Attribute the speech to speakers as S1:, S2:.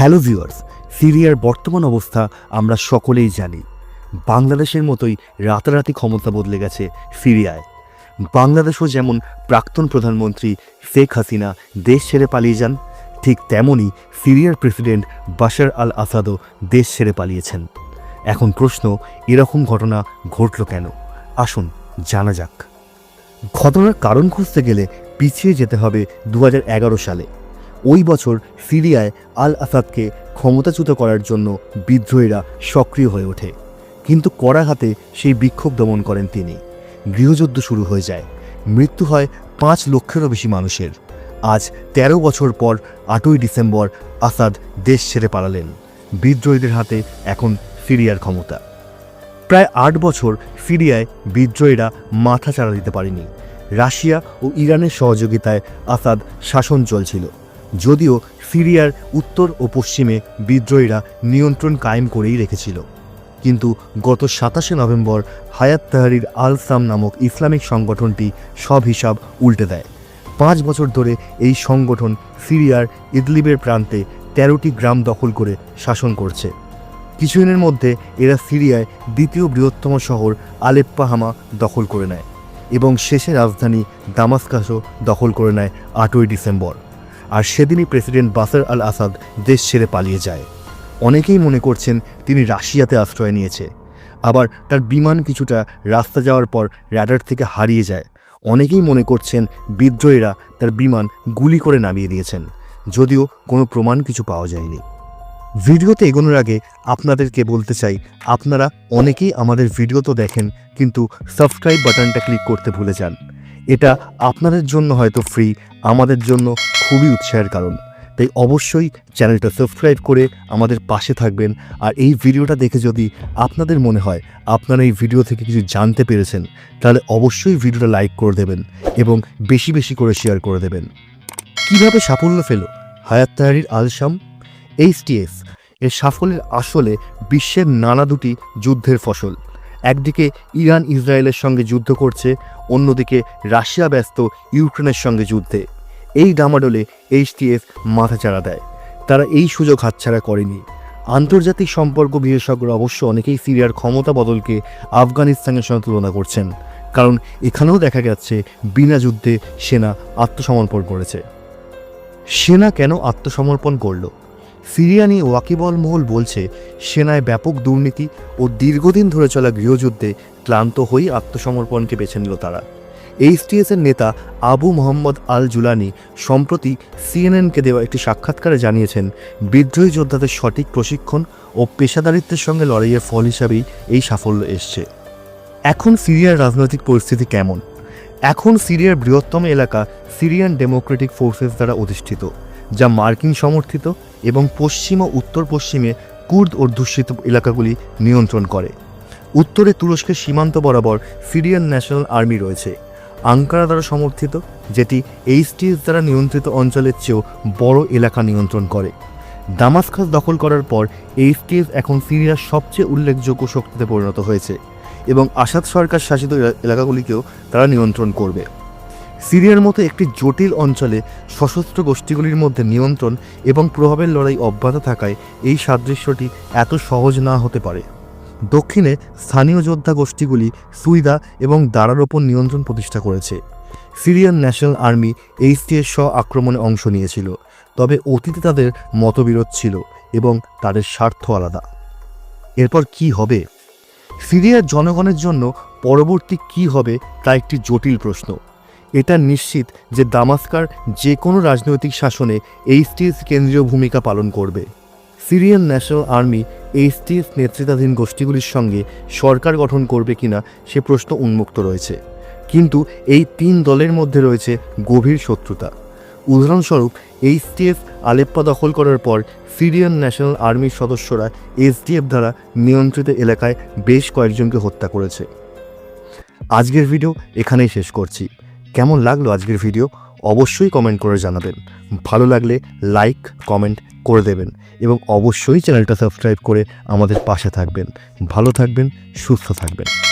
S1: Hello viewers সিরিয়ার বর্তমান অবস্থা আমরা সকলেই জানি। বাংলাদেশের মতোই রাতারাতি ক্ষমতা বদলে গেছে সিরিয়ায়। বাংলাদেশও যেমন প্রাক্তন প্রধানমন্ত্রী শেখ হাসিনা দেশ ছেড়ে পালিয়ে যান, ঠিক তেমনই সিরিয়ার প্রেসিডেন্ট বাশার আল আসাদও দেশ ছেড়ে পালিয়েছেন। এখন প্রশ্ন, এরকম ঘটনা ঘটল কেন? আসুন, জানা যাক। ঘটনার কারণ খুঁজতে গেলে পিছিয়ে যেতে হবে দু হাজার এগারো সালে। ওই বছর সিরিয়ায় আল আসাদকে ক্ষমতাচ্যুত করার জন্য বিদ্রোহীরা সক্রিয় হয়ে ওঠে। কিন্তু কড়া হাতে সেই বিক্ষোভ দমন করেন তিনি। গৃহযুদ্ধ শুরু হয়ে যায়। মৃত্যু হয় পাঁচ লক্ষেরও বেশি মানুষের। আজ ১৩ বছর পর আটই ডিসেম্বর আসাদ দেশ ছেড়ে পালালেন। বিদ্রোহীদের হাতে এখন সিরিয়ার ক্ষমতা। প্রায় আট বছর সিরিয়ায় বিদ্রোহীরা মাথা চাড়া দিতে পারেনি। রাশিয়া ও ইরানের সহযোগিতায় আসাদ শাসন চলছিল। যদিও সিরিয়ার উত্তর ও পশ্চিমে বিদ্রোহীরা নিয়ন্ত্রণ কায়েম করেই রেখেছিল। কিন্তু গত সাতাশে নভেম্বর হায়াত তাহারির আল সাম নামক ইসলামিক সংগঠনটি সব হিসাব উল্টে দেয়। পাঁচ বছর ধরে এই সংগঠন সিরিয়ার ইদলিবের প্রান্তে তেরোটি গ্রাম দখল করে শাসন করছে। কিছুদিনের মধ্যে এরা সিরিয়ায় দ্বিতীয় বৃহত্তম শহর আলেপ্পাহামা দখল করে নেয় এবং শেষে রাজধানী দামাস্কাসও দখল করে নেয় আটই ডিসেম্বর। আর সেদিনই প্রেসিডেন্ট বাসার আল আসাদ দেশ ছেড়ে পালিয়ে যায়। অনেকেই মনে করছেন তিনি রাশিয়াতে আশ্রয় নিয়েছে। আবার তার বিমান কিছুটা রাস্তা যাওয়ার পর র্যাডার থেকে হারিয়ে যায়। অনেকেই মনে করছেন বিদ্রোহীরা তার বিমান গুলি করে নামিয়ে দিয়েছেন। যদিও কোনো প্রমাণ কিছু পাওয়া যায়নি। ভিডিওতে এগোনোর আগে আপনাদেরকে বলতে চাই, আপনারা অনেকেই আমাদের ভিডিও তো দেখেন, কিন্তু সাবস্ক্রাইব বাটনটা ক্লিক করতে ভুলে যান। এটা আপনাদের জন্য হয়তো ফ্রি, আমাদের জন্য খুবই উৎসাহের কারণ। তাই অবশ্যই চ্যানেলটা সাবস্ক্রাইব করে আমাদের পাশে থাকবেন। আর এই ভিডিওটা দেখে যদি আপনাদের মনে হয় আপনারা এই ভিডিও থেকে কিছু জানতে পেরেছেন, তাহলে অবশ্যই ভিডিওটা লাইক করে দেবেন এবং বেশি বেশি করে শেয়ার করে দেবেন। কীভাবে সাফল্য পেল? হায়াত তাহারির আলসাম? এইচটিএস এর সাফল্যের আসলে বিশ্বের নানা দুটি যুদ্ধের ফসল। একদিকে ইরান ইসরায়েলের সঙ্গে যুদ্ধ করছে, অন্যদিকে রাশিয়া ব্যস্ত ইউক্রেনের সঙ্গে যুদ্ধে। এই ডামাডোলে এইচটিএস মাথাচাড়া দেয়। তারা এই সুযোগ হাতছাড়া করেনি। আন্তর্জাতিক সম্পর্ক বিশেষজ্ঞরা অবশ্য অনেকেই সিরিয়ার ক্ষমতা বদলকে আফগানিস্তানের সঙ্গে তুলনা করছেন। কারণ এখানেও দেখা যাচ্ছে বিনা যুদ্ধে সেনা আত্মসমর্পণ করেছে। সেনা কেন আত্মসমর্পণ করল? সিরিয়ানি ওয়াকিবল মহল বলছে, সেনায় ব্যাপক দুর্নীতি ও দীর্ঘদিন ধরে চলা গৃহযুদ্ধে ক্লান্ত হয়েই আত্মসমর্পণকে বেছে নিল তারা। এইচটিএসের নেতা আবু মোহাম্মদ আল জুলানি সম্প্রতি সিএনএনকে দেওয়া একটি সাক্ষাৎকারে জানিয়েছেন, বিদ্রোহী যোদ্ধাদের সঠিক প্রশিক্ষণ ও পেশাদারিত্বের সঙ্গে লড়াইয়ের ফল হিসাবেই এই সাফল্য এসছে। এখন সিরিয়ার রাজনৈতিক পরিস্থিতি কেমন? এখন সিরিয়ার বৃহত্তম এলাকা সিরিয়ান ডেমোক্রেটিক ফোর্সেস দ্বারা অধিষ্ঠিত, যা মার্কিন সমর্থিত এবং পশ্চিম ও উত্তর পশ্চিমে কুর্দ অধ্যুষিত এলাকাগুলি নিয়ন্ত্রণ করে। উত্তরে তুরস্কের সীমান্ত বরাবর সিরিয়ান ন্যাশনাল আর্মি রয়েছে। আঙ্কারা দ্বারা সমর্থিত, যেটি এইচটিএস দ্বারা নিয়ন্ত্রিত অঞ্চলের চেয়েও বড় এলাকা নিয়ন্ত্রণ করে। দামাস্কাস দখল করার পর এইচটিএস এখন সিরিয়ার সবচেয়ে উল্লেখযোগ্য শক্তিতে পরিণত হয়েছে এবং আসাদ সরকার শাসিত এলা- এলাকাগুলিকেও তারা নিয়ন্ত্রণ করবে। সিরিয়ার মতো একটি জটিল অঞ্চলে সশস্ত্র গোষ্ঠীগুলির মধ্যে নিয়ন্ত্রণ এবং প্রভাবের লড়াই অব্যাহত থাকায় এই সাদৃশ্যটি এত সহজ না হতে পারে। দক্ষিণে স্থানীয় যোদ্ধা গোষ্ঠীগুলি সুইদা এবং দারার ওপর নিয়ন্ত্রণ প্রতিষ্ঠা করেছে। সিরিয়ান ন্যাশনাল আর্মি এইচটিএস স্ব আক্রমণে অংশ নিয়েছিল, তবে অতীতে তাদের মতবিরোধ ছিল এবং তাদের স্বার্থ আলাদা। এরপর কি হবে? সিরিয়ার জনগণের জন্য পরবর্তী কি হবে তা একটি জটিল প্রশ্ন। এটা নিশ্চিত যে দামাস্কার যে কোনো রাজনৈতিক শাসনে এইচটিএস কেন্দ্রীয় ভূমিকা পালন করবে। সিরিয়ান ন্যাশনাল আর্মি এইচটিএস নেতৃত্বাধীন গোষ্ঠীগুলির সঙ্গে সরকার গঠন করবে কিনা সে প্রশ্ন উন্মুক্ত রয়েছে। কিন্তু এই তিন দলের মধ্যে রয়েছে গভীর শত্রুতা। উদাহরণস্বরূপ এইচটিএফ আলেপ্পা দখল করার পর সিরিয়ান ন্যাশনাল আর্মির সদস্যরা এসডিএফ দ্বারা নিয়ন্ত্রিত এলাকায় বেশ কয়েকজনকে হত্যা করেছে। আজকের ভিডিও এখানেই শেষ করছি। কেমন লাগল আজকের ভিডিও? অবশ্যই কমেন্ট করে জানাবেন। ভালো লাগলে লাইক কমেন্ট করে দেবেন এবং অবশ্যই চ্যানেলটা সাবস্ক্রাইব করে আমাদের পাশে থাকবেন। ভালো থাকবেন, সুস্থ থাকবেন।